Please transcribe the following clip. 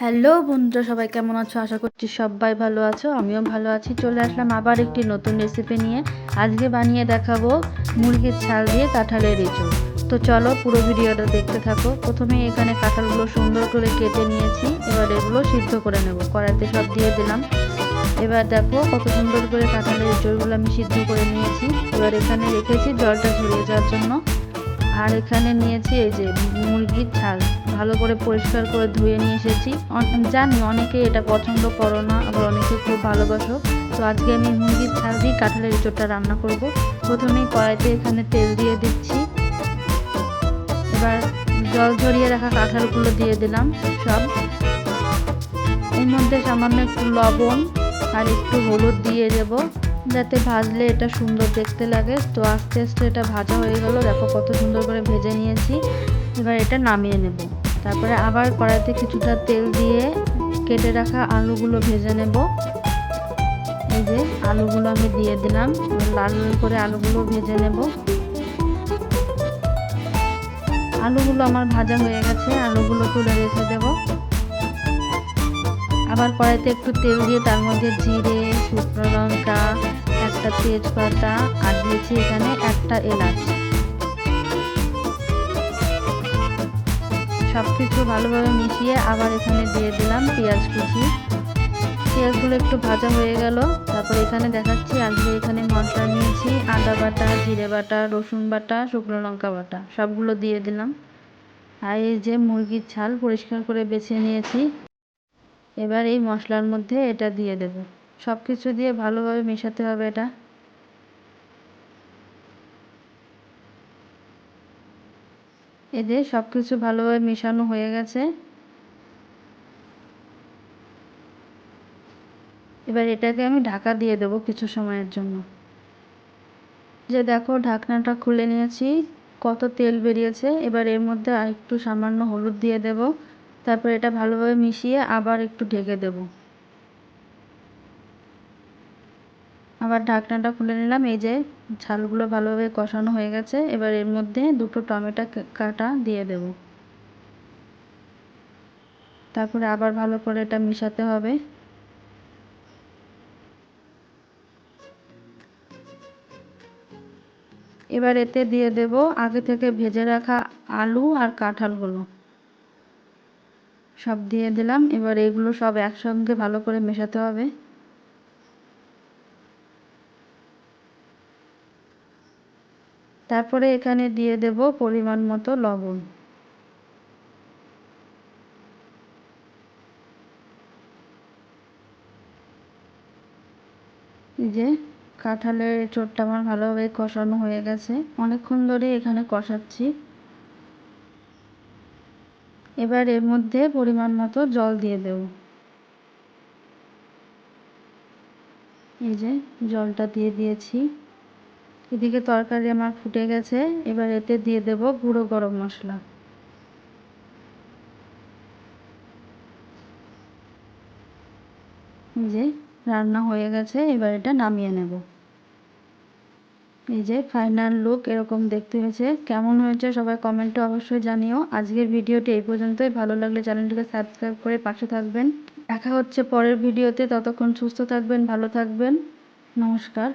Hello বন্ধুরা, সবাই কেমন আছো? আশা করছি সবাই ভালো আছো, আমিও ভালো আছি। চলে আসলাম আবার একটি নতুন রেসিপি নিয়ে। আজকে বানিয়ে দেখাবো মুরগির ছাল দিয়ে কাঁঠালের এঁচড়। তো চলো পুরো ভিডিওটা দেখতে থাকো। প্রথমে এখানে কাঁঠালগুলো সুন্দর করে কেটে নিয়েছি। এবার এগুলো সিদ্ধ করে নেব। কড়াইতে সব দিয়ে দিলাম। এবার দেখো কত সুন্দর করে কাঁঠালের এঁচড়গুলো আমি সিদ্ধ করে নিয়েছি। এবার এখানে রেখেছি জলটা ঝরিয়ে যাওয়ার জন্য। আর এখানে নিয়েছি এই যে মুরগির ছাল। ভালো করে পরিষ্কার করে ধুয়ে নিয়ে এসেছি। জানি অনেকে এটা পছন্দ করো না, আবার অনেকে খুব ভালোবাসো। তো আজকে আমি মুরগির ছাল দিয়ে কাঁঠালের এঁচোড়টা রান্না করব। প্রথমেই কড়াইতে এখানে তেল দিয়ে দিচ্ছি। এবার জল ঝরিয়ে রাখা কাঁঠালগুলো দিয়ে দিলাম সব। এর মধ্যে সামান্য একটু লবণ আর একটু হলুদ দিয়ে দেবো, যাতে ভাজলে এটা সুন্দর দেখতে লাগে। তো আস্তে আস্তে এটা ভাজা হয়ে গেল, দেখো কত সুন্দর করে ভেজে নিয়েছি। এবার এটা নামিয়ে নেব। তারপরে আবার কড়াইতে কিছুটা তেল দিয়ে কেটে রাখা আলুগুলো ভেজে নেব। এই যে আলুগুলো আমি দিয়ে দিলাম। লাল করে আলুগুলো ভেজে নেব। আলুগুলো আমার ভাজা হয়ে গেছে, আলুগুলো তুলে রেখে দেবো। আবার কড়াইতে একটু তেল দিয়ে তার মধ্যে জিরে, শুকনো লঙ্কা, একটা তেজপাতা, আর দিয়েছি এখানে একটা এলাচ। সব কিছু ভালোভাবে মিশিয়ে আবার এখানে দিয়ে দিলাম পেঁয়াজ কুচি। পেঁয়াজগুলো একটু ভাজা হয়ে গেল। তারপর এখানে দেখাচ্ছি, আজকে এখানে মশলা নিয়েছি, আদা বাটা, জিরে বাটা, রসুন বাটা, শুকনো লঙ্কা বাটা, সবগুলো দিয়ে দিলাম। আর এই যে মুরগির ছাল পরিষ্কার করে বেছে নিয়েছি। এবার এই মশলার মধ্যে এটা দিয়ে দেব। সব কিছু দিয়ে ভালোভাবে মেশাতে হবে এটা। এদের সব কিছু ভালোভাবে মেশানো হয়ে গেছে। এবার এটাকে আমি ঢাকা দিয়ে দেবো কিছু সময়ের জন্য। যে দেখো ঢাকনাটা খুলে নিয়েছি, কত তেল বেরিয়েছে। এবার এর মধ্যে আর একটু সামান্য হলুদ দিয়ে দেব। তারপর এটা ভালোভাবে মিশিয়ে আবার একটু ঢেকে দেব। আবার ঢাকনাটা খুলে নিলাম। এই যে ঝালগুলো ভালোভাবে কষানো হয়ে গেছে। এবার এর মধ্যে দুটো টমেটো কাটা দিয়ে দেব। তারপরে আবার ভালো করে এটা মিশাতে হবে। এবার এতে দিয়ে দেব আগে থেকে ভেজে রাখা আলু আর কাঁঠালগুলো। সব দিয়ে দিলাম। এবার এগুলো সব একসঙ্গে ভালো করে মেশাতে হবে। তারপরে এখানে দিয়ে দেব পরিমাণ মতো লবণ। যে কাঁঠালের চোরটা আমার ভালোভাবে কষানো হয়ে গেছে। অনেকক্ষণ ধরে এখানে কষাচ্ছি। এবার এর মধ্যে পরিমাণ মতো জল দিয়ে দেব। এই যে জলটা দিয়ে দিয়েছি। এদিকে তরকারি আমার ফুটে গেছে, এবার এতে দিয়ে দেব গুঁড়ো গরম মশলা। যে রান্না হয়ে গেছে, এবার এটা নামিয়ে নেব। এই যে ফাইনাল লুক এরকম দেখতে হয়েছে। কেমন হয়েছে সবাই কমেন্টে অবশ্যই জানিও। আজকের ভিডিওটি এই পর্যন্তই। ভালো লাগলে চ্যানেলটিকে সাবস্ক্রাইব করে পাশে থাকবেন। দেখা হচ্ছে পরের ভিডিওতে। ততক্ষণ সুস্থ থাকবেন, ভালো থাকবেন। নমস্কার।